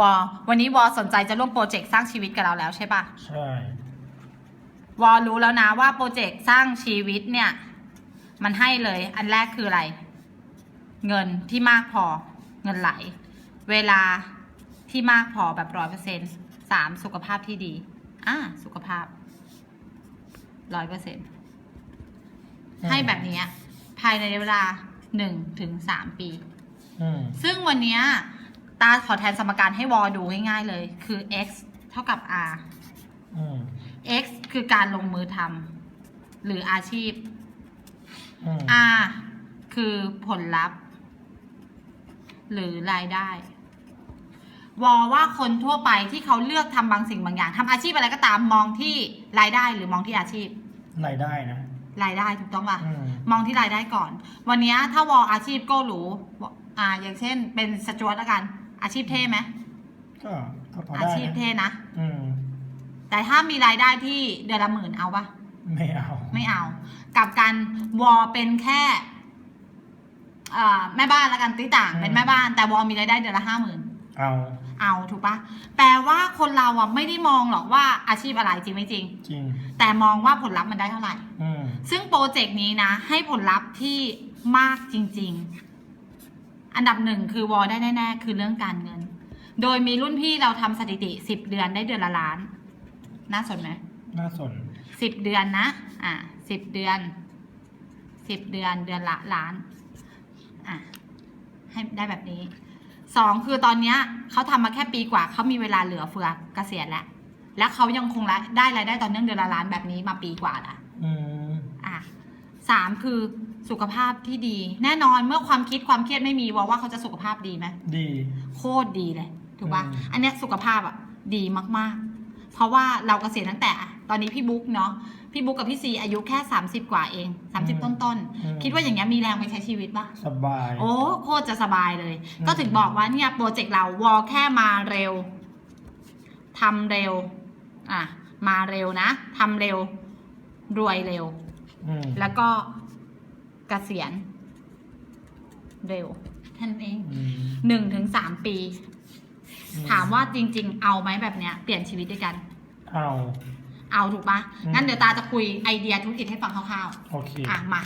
วอวันนี้วอสนใจจะร่วมโปรเจกต์สร้างชีวิตกับเราแล้วใช่ปะใช่ วอรู้แล้วนะว่าโปรเจกต์สร้างชีวิตเนี่ย มันให้เลย อันแรกคืออะไร เงินที่มากพอ เงินไหล เวลาที่มากพอแบบร้อยเปอร์เซ็นสามสุขภาพที่ดี อ่าสุขภาพร้อยเปอร์เซ็นให้แบบเนี้ยภายในเวลาหนึ่งถึงสามปี อืมซึ่งวันเนี้ย ตาขอแทนสมการให้วอดูง่ายๆเลย คือ x เท่ากับ r อืม x คือการลงมือทำหรืออาชีพ อืม R คือผลลัพธ์ หรือรายได้ วอว่าคนทั่วไปที่เขาเลือกทำบางสิ่งบางอย่างทำอาชีพอะไรก็ตามมองที่รายได้หรือมองที่อาชีพ รายได้นะ รายได้ถูกต้องป่ะ อืม มองที่รายได้ก่อน วันเนี้ยถ้าวออาชีพก็รู้อ่า อย่างเช่น เป็นสจวตแล้วกัน อาชีพเท่ไหมก็ก็พออาได้ชีพเท่นะนะ อืมแต่ถ้ามีรายได้ที่เดือนละหมื่นเอาปะไม่เอาไม่เอากับการวอเป็นแค่เอ่อแม่บ้านละกันติต่าง เป็นแม่บ้านแต่วอมีรายได้เดือนละห้าหมื่นเอาเอาถูกปะแปลว่าคนเราอะไม่ได้มองหรอกว่าอาชีพอะไรจริงไม่จริง จริง แต่มองว่าผลลัพธ์มันได้เท่าไหร่ อืมซึ่งโปรเจกต์นี้นะ ให้ผลลัพธ์ที่มากจริงๆ อันดับหนึ่งคือวอได้แน่ๆ คือเรื่องการเงิน โดยมีรุ่นพี่เราทำสถิติสิบเดือนได้เดือนละล้าน น่าสนไหม น่าสน สิบเดือนนะ อะสิบเดือน สิบเดือนเดือนละล้าน อะ ให้ได้แบบนี้ สองคือตอนเนี้ยเขาทำมาแค่ปีกว่า เขามีเวลาเหลือเฟือเกษียณแล้ว และเขายังคงละได้รายได้ต่อเนื่องเดือนละล้านแบบนี้มาปีกว่าละ อืม อะสามคือ สุขภาพที่ดี แน่นอนเมื่อความคิดความเครียดไม่มีว่าว่าเขาจะสุขภาพดีไหมดี โคตรดีเลยถูกป่ะอืม อันเนี้ยสุขภาพอะดีมากๆ เพราะว่าเราเกษียณตั้งแต่ตอนนี้พี่บุ๊กเนาะพี่บุ๊กกับพี่ซีอายุแค่ 30 กว่าเอง 30 ต้นๆคิดว่าอย่างเงี้ยมีแรงไปใช้ชีวิตปะ สบาย โอ้โคตรจะสบายเลย อืม ก็ถึงบอกว่าเนี่ยโปรเจกต์เราวอลแค่มาเร็วทำเร็ว อะ มาเร็วนะทำเร็ว รวยเร็ว อืมแล้วก็เกษียณเร็วแค่นั้นเองอืมหนึ่งถึงสามปีอืถามว่าจริง ๆ เอาไหมแบบเนี้ยเปลี่ยนชีวิตด้วยกัน เอา เอาถูกปะอืมงั้นเดี๋ยวตาจะคุยไอเดียธุรกิจให้ฟังคร่าวโอเคๆอะมา